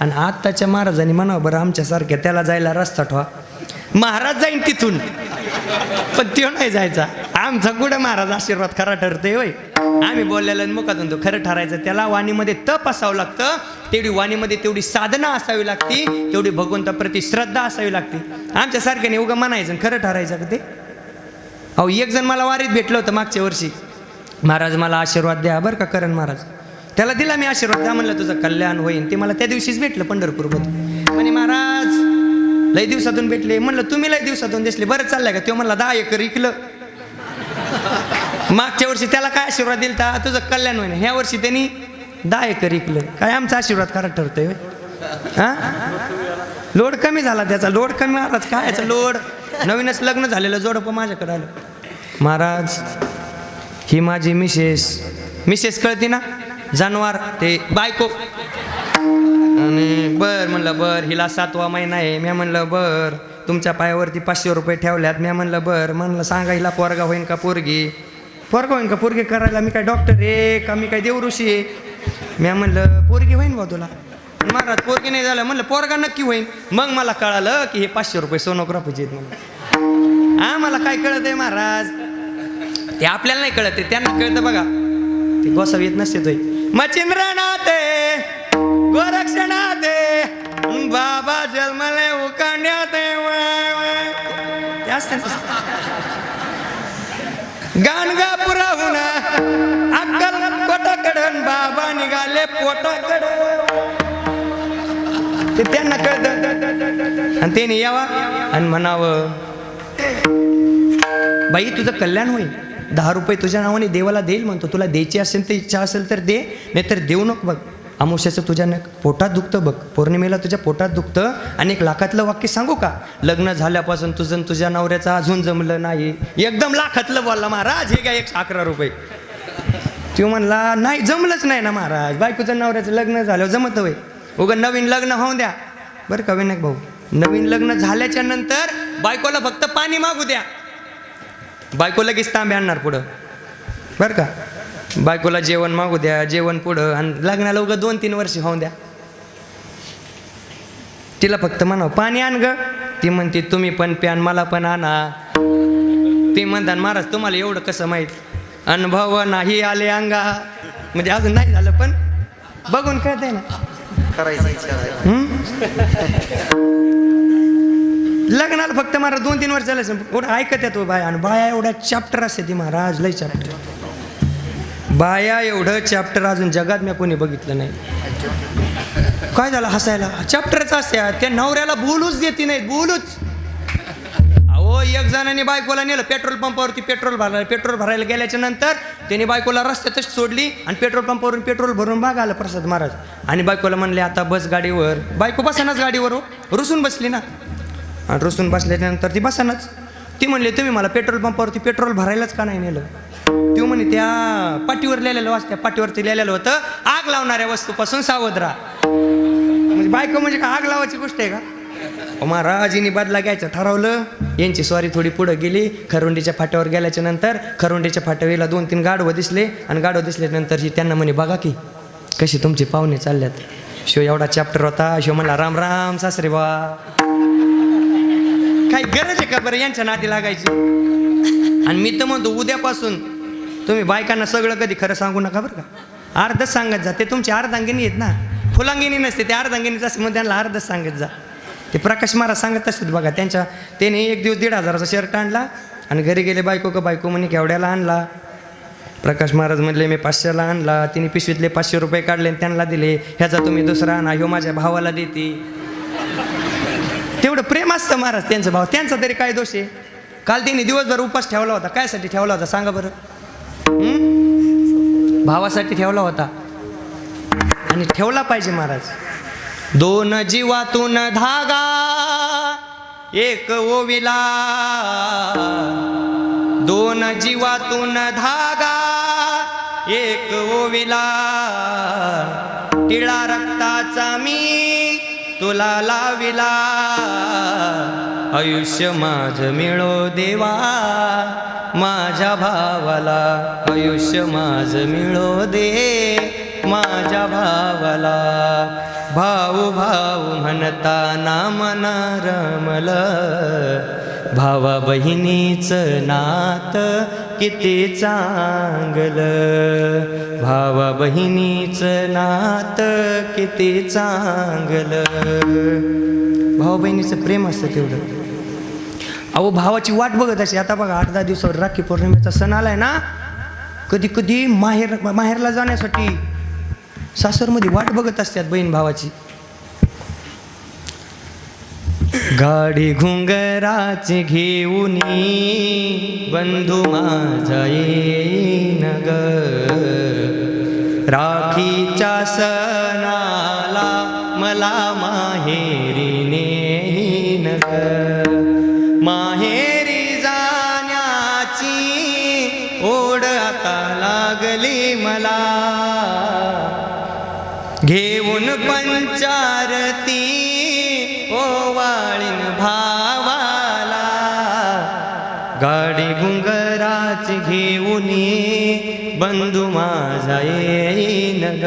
आणि आत्ताच्या महाराजांनी म्हणावं बरं आमच्यासारख्या त्याला जायला रस्ता ठेवा. महाराज जाईन तिथून. पण त्यो नाही जायचा. आमचा कुठं महाराज आशीर्वाद खरा ठरते होय. आम्ही बोललेलं मुखातून तो खरं ठरायचं. त्याला वाणीमध्ये तप असावं लागतं. तेवढी वाणीमध्ये तेवढी साधना असावी लागती. तेवढी भगवंताप्रती श्रद्धा असावी लागते. आमच्यासारख्याने उगा म्हणायचं आणि खरं ठरायचं का ते? अहो एक जण मला वारीत भेटलं होतं मागच्या वर्षी. महाराज मला आशीर्वाद द्या बरं का करण महाराज. त्याला दिला मी आशीर्वाद. द्या म्हणलं तुझं कल्याण होईन. ते मला त्या दिवशीच भेटलं पंढरपूरमध्ये. म्हणे महाराज लय दिवसातून भेटले. म्हणलं तुम्ही लय दिवसातून दिसले. बरं चाललंय का? तो म्हणला दहा एकर इकलं. मागच्या वर्षी त्याला काय आशीर्वाद दिलता? तुझं कल्याण होईन. ह्या वर्षी त्यांनी दहा एकर इकलं. काय आमचा आशीर्वाद खरा ठरतोय हा? लोड कमी झाला त्याचा. लोड कमी महाराज काय याचा लोड? नवीनच लग्न झालेलं जोडपं माझ्याकडे आलं. महाराज ही माझी मिसेस. मिसेस कळते ना? जानवार ते बायको. आणि बर म्हणलं बर हिला सातवा महिना आहे. मी म्हणलं बर तुमच्या पायावरती पाचशे रुपये ठेवल्यात. मी म्हणलं बर म्हणलं सांगा हिला पोरगा होईन का पोरगी? पोरगा होईन का पोरगी? करायला मी काय डॉक्टर आहे का? मी काय देवऋषी आहे? मी म्हणलं पोरगी होईन बा तुला. महाराज पोरगी नाही झालं. म्हणलं पोरगा नक्की होईन. मग मला कळालं की हे पाचशे रुपये सोनोग्राफीचे आहेत म्हणून. हा मला काय कळत आहे महाराज? ते आपल्याला नाही कळत आहे त्यांना कळतं बघा. ते गोसावी येत नसते तोय मचिंद्रनाथे गोरक्षनाथे बाबा जन्मले उकांड्यात ते असते गाणगापुराहून अक्कल कोटाकडन बाबा निघाले पोटाकड. ते त्यांना कळतं. आणि त्याने यावा आणि म्हणावं बाई तुझं कल्याण होईल. दहा रुपये तुझ्या नावाने देवाला देईल म्हणतो. तुला द्यायची असेल तर इच्छा असेल तर दे नाहीतर देऊ नको बघ. अमुष्याचं तुझ्या न पोटात दुखतं बघ. पौर्णिमेला तुझ्या पोटात दुखतं आणि एक लाखातलं वाक्य सांगू का? लग्न झाल्यापासून तुझं तुझ्या नवऱ्याचं अजून जमलं नाही. एकदम लाखातलं बोलला महाराज हे काय एक अकरा रुपये. तो म्हणला नाही जमलंच नाही ना महाराज. बायकोचं नवऱ्याचं लग्न झालं जमत होय. उगं नवीन लग्न होऊन द्या. बरं का विनायक भाऊ? नवीन लग्न झाल्याच्यानंतर बायकोला फक्त पाणी मागू द्या. बायको लगेच तांबे आणणार पुढं. बरं का? बायकोला जेवण मागू द्या जेवण पुढं आणि लग्नाला उगं दोन तीन वर्ष होऊन द्या. तिला फक्त म्हणावं पाणी आण ग. ती म्हणते तुम्ही पण प्यान मला पण आणा. ते म्हणतात महाराज तुम्हाला एवढं कसं माहीत? अनुभव नाही आले अंगा. म्हणजे अजून नाही झालं पण बघून कळतंय ना. करायची? लग्नाला फक्त महाराज दोन तीन वर्ष झालं एवढं ऐकत येतो बाया. आणि बाया एवढ्या चॅप्टर असते ती महाराज लय चॅप्टर बाया एवढं चॅप्टर अजून जगात मी कोणी बघितलं नाही. काय झालं हसायला? चॅप्टरच असते त्या नवऱ्याला बोलूच देते नाही बोलूच. अहो एक जणांनी बायकोला नेलं पेट्रोल पंपावरती पेट्रोल भरायला पेट्रोल भरायला गेल्याच्यानंतर त्याने बायकोला रस्त्यातच सोडली आणि पेट्रोल पंपावरून पेट्रोल भरून बाग आलं प्रसाद महाराज. आणि बायकोला म्हणले आता बस गाडीवर. बायको बसानाच गाडीवर हो. रुसून बसली ना. आणि रुसून बसल्याच्यानंतर ती बसानच. ती म्हणले तुम्ही मला पेट्रोल पंपावरती पेट्रोल भरायलाच का नाही नेलं? ती म्हणे त्या पाठीवर लिहिलेलं वाच त्या पाठीवरती लिहिलेलं होतं आग लावणाऱ्या वस्तूपासून सावध राहा. म्हणजे बायको म्हणजे का आग लावायची गोष्ट आहे का? अहो, बदला घ्यायचं ठरवलं. यांची स्वारी थोडी पुढं गेली. खरुंडीच्या फाट्यावर गेल्याच्यानंतर खरुंडीच्या फाट्यावेला दोन तीन गाढवं दिसले. आणि गाढवं दिसल्यानंतर ही त्यांना म्हणे बघा की कशी तुमचे पाहुणे चालल्यात. शिव एवढा चॅप्टर होता. शिव म्हणला राम राम सासरे बा काही गरज आहे का बरं यांच्या नादी लागायची? आणि मी तर म्हणतो उद्यापासून तुम्ही बायकांना सगळं कधी खरं सांगू नका बरं का? अर्धच सांगत जा. ते तुमची अर्धांगिनी आहेत ना. फुलांगिनी नसते ते अर्धांगिनीच असते. मग त्यांना अर्धच सांगत जा. ते प्रकाश महाराज सांगत असतात बघा. त्यांच्या त्याने एक दिवस दीड हजाराचा शर्ट आणला आणि घरी गेले बायको का बायको म्हणे केवड्याला आणला? प्रकाश महाराज म्हणले मी पाचशेला आणला. तिने पिशवीतले पाचशे रुपये काढले आणि त्यांना दिले. ह्याचा तुम्ही दुसरा आणा. ह्यो माझ्या भावाला देते. मस्त महाराज त्यांचं भाव. त्यांचा तरी काय दोष आहे? काल त्यांनी दिवसभर उपास ठेवला होता. कायसाठी ठेवला होता? सांगा बरं. भावासाठी ठेवला होता. आणि ठेवला पाहिजे महाराज. दोन जीवातून धागा एक ओविला. दोन जीवातून धागा एक ओविला. टिळा रक्ताचा मी तुला लाविला. आयुष्य माझ मिळो देवा माझ्या भावाला. आयुष्य माझ मिळो दे माझ्या भावाला. भाऊ भाऊ म्हणताना नाम रमलं भावा बहिणीचं नात किती चांगलं. भावा बहिणीचं नात किती चांगलं. भावा बहिणीचं प्रेम असतं तेवढं. अहो भावाची वाट बघत असे आता बघा आठ दहा दिवसावर राखी पौर्णिमेचा सण आलाय ना? कधी कधी माहेर माहेरला जाण्यासाठी सासरमध्ये वाट बघत असतात बहीण भावाची. गाडी घुंगराची घेऊन बंधू माझा येईन ग राखीच्या सणाला मला माहेरी नेईन ग माहेरी जाण्याची ओढ आता लागली मला. घेऊन पंचारती बंधू माझा येईन ग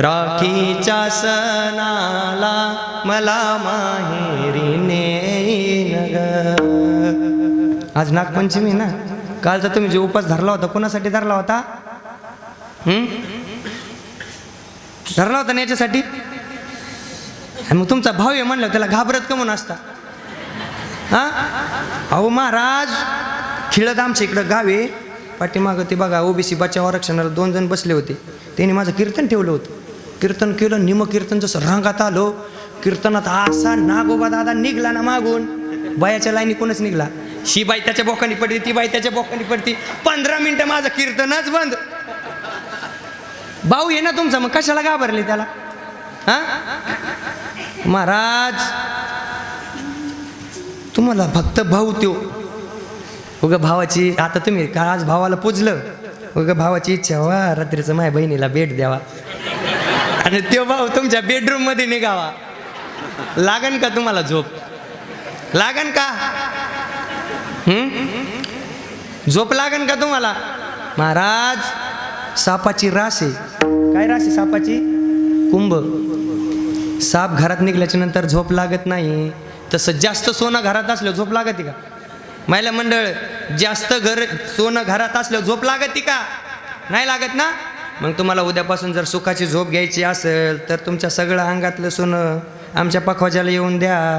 राखीच्या सणाला मला माहेरी नेईन ग आज नागपंचमी ना? कालचा तुम्ही जो उपास धरला होता कोणासाठी धरला होता? धरला होता ना याच्यासाठी? मग तुमचा भाऊ आहे म्हणलं त्याला घाबरत का म्हणून असता? हा? अहो महाराज खिळत आमच्या इकडं गावे पाठीमागं ते बघा ओबीसी बचाव आरक्षणाला दोन जण बसले होते. त्यांनी माझं कीर्तन ठेवलं होतं. कीर्तन केलं निम कीर्तन जसं रांगात आलो कीर्तनात असा नागोबा दादा निघला ना मागून. बायाच्या लाईनी कोणच निघला. ही बाई त्याच्या बोकानी पडली ती बाई त्याच्या बोकानी पडती. पंधरा मिनिटं माझं कीर्तनच बंद. भाऊ ये ना तुमचा मग कशाला घाबरले त्याला? हा? महाराज तुम्हाला फक्त भाऊ त्यो. उग भावाची आता तुम्ही का आज भावाला पुजलं? उग भावाची इच्छा वा रात्रीचं माझ्या बहिणीला भेट द्यावा. आणि तो भाऊ तुमच्या बेडरूममध्ये निघावा. लागन का तुम्हाला झोप? लागन का? हम्म झोप लागन का तुम्हाला? महाराज सापाची रास आहे. काय रास आहे सापाची? कुंभ. साप घरात निघल्याच्या नंतर झोप लागत नाही. तसं जास्त सोनं घरात असलं झोप लागते का? महिला मंडळ जास्त घर सोनं घरात असलं झोप लागते का? नाही लागत ना? मग तुम्हाला उद्यापासून जर सुखाची झोप घ्यायची असेल तर तुमच्या सगळं अंगातलं सोनं आमच्या पखवाजाला येऊन द्या.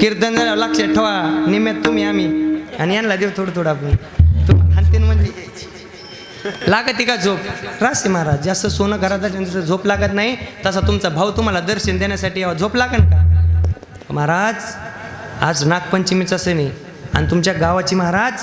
कीर्तन लक्षात ठेवा निम्यात तुम्ही आम्ही. आणि यांना देऊ थोडं थोडं आपण. तुम्हाला म्हणजे लागत का झोप? रासे महाराज जास्त सोनं घरात असल्यानंतर झोप लागत नाही तसा तुमचा भाऊ तुम्हाला दर्शन देण्यासाठी यावं. झोप लागन का? महाराज आज नागपंचमीचा सण आहे. आणि तुमच्या गावाची महाराज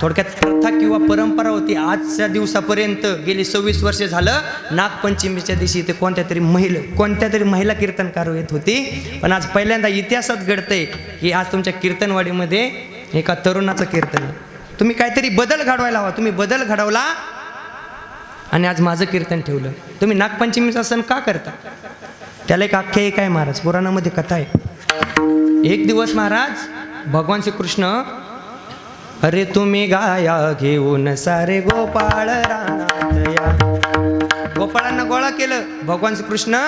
थोडक्यात प्रथा किंवा परंपरा होती. आजच्या दिवसापर्यंत गेली सव्वीस वर्षे झालं. नागपंचमीच्या दिवशी ते कोणत्या तरी महिला कोणत्या तरी महिला कीर्तनकार येत होती. पण आज पहिल्यांदा इतिहासात घडतंय की आज तुमच्या कीर्तनवाडीमध्ये एका तरुणाचं कीर्तन आहे. तुम्ही काहीतरी बदल घडवायला हवा. तुम्ही बदल घडवला आणि आज माझं कीर्तन ठेवलं. तुम्ही नागपंचमीचा सण का करता? त्याला एक आख्यायिक आहे महाराज. पुराणामध्ये कथा आहे. एक दिवस महाराज भगवान श्रीकृष्ण अरे तुम्ही गाया घेऊन सारे गोपाळ रानात गोपाळांना गोळा केलं भगवान श्रीकृष्ण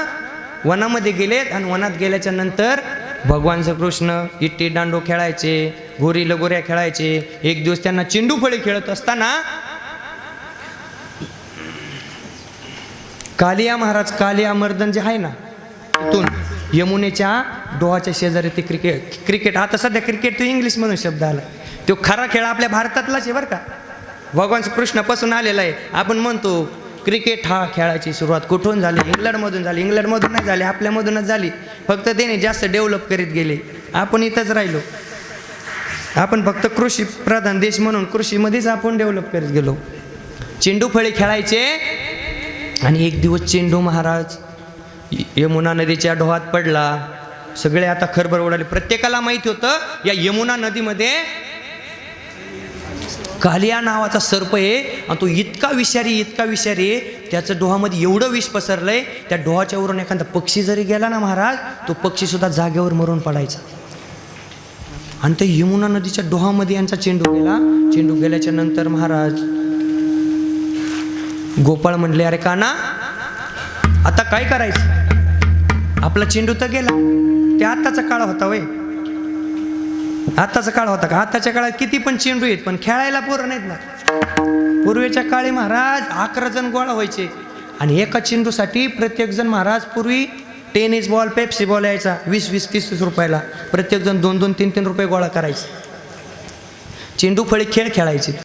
वनामध्ये गेलेत आणि वनात गेल्याच्यानंतर भगवान श्रीकृष्ण इट्टी दांडू खेळायचे घोरी लगोऱ्या खेळायचे. एक दिवस त्यांना चेंडू फळे खेळत असताना कालिया महाराज कालिया मर्दन जे आहे ना तिथून यमुनेच्या डोहाच्या शेजारी ते क्रिकेट क्रिकेट आता सध्या क्रिकेट तो इंग्लिशमधून शब्द आला. तो खरा खेळ आपल्या भारतातलाच आहे बरं का. भगवान कृष्णापासून आलेला आहे. आपण म्हणतो क्रिकेट हा खेळाची सुरुवात कुठून झाली? इंग्लंडमधून झाली. इंग्लंडमधून नाही झाली आपल्यामधूनच झाली. फक्त त्याने जास्त डेव्हलप करीत गेले. आपण इथंच राहिलो. आपण फक्त कृषी प्रधान देश म्हणून कृषीमध्येच आपण डेव्हलप करीत गेलो. चेंडू फळे खेळायचे. आणि एक दिवस चेंडू महाराज यमुना नदीच्या डोहात पडला. सगळे आता खरभर उडाले प्रत्येकाला माहिती होतं या यमुना नदीमध्ये कालिया नावाचा सर्प आहे आणि तो इतका विषारी इतका विषारी त्याचं डोहामध्ये एवढं विष पसरलंय त्या डोहाच्या वरून एखादा पक्षी जरी गेला ना महाराज तो पक्षी सुद्धा जागेवर मरून पडायचा. आणि त्या यमुना नदीच्या डोहामध्ये यांचा चेंडू गेला. चेंडू गेल्याच्यानंतर महाराज गोपाळ म्हणले अरे काना आता काय करायचं? आपला चेंडू तर गेला. ते आत्ताचा काळ होता वय. आत्ताचा काळ होता का? आत्ताच्या काळात किती पण चेंडू आहेत पण खेळायला पोरं नाहीत ना. पूर्वीच्या काळी महाराज अकरा जण गोळा व्हायचे आणि एका चेंडूसाठी प्रत्येकजण महाराज पूर्वी टेनिस बॉल पेप्सी बॉल यायचा वीस वीस तीस तीस रुपयाला. प्रत्येकजण दोन दोन तीन तीन रुपये गोळा करायचे. चेंडू फळी खेळ खेळायचे.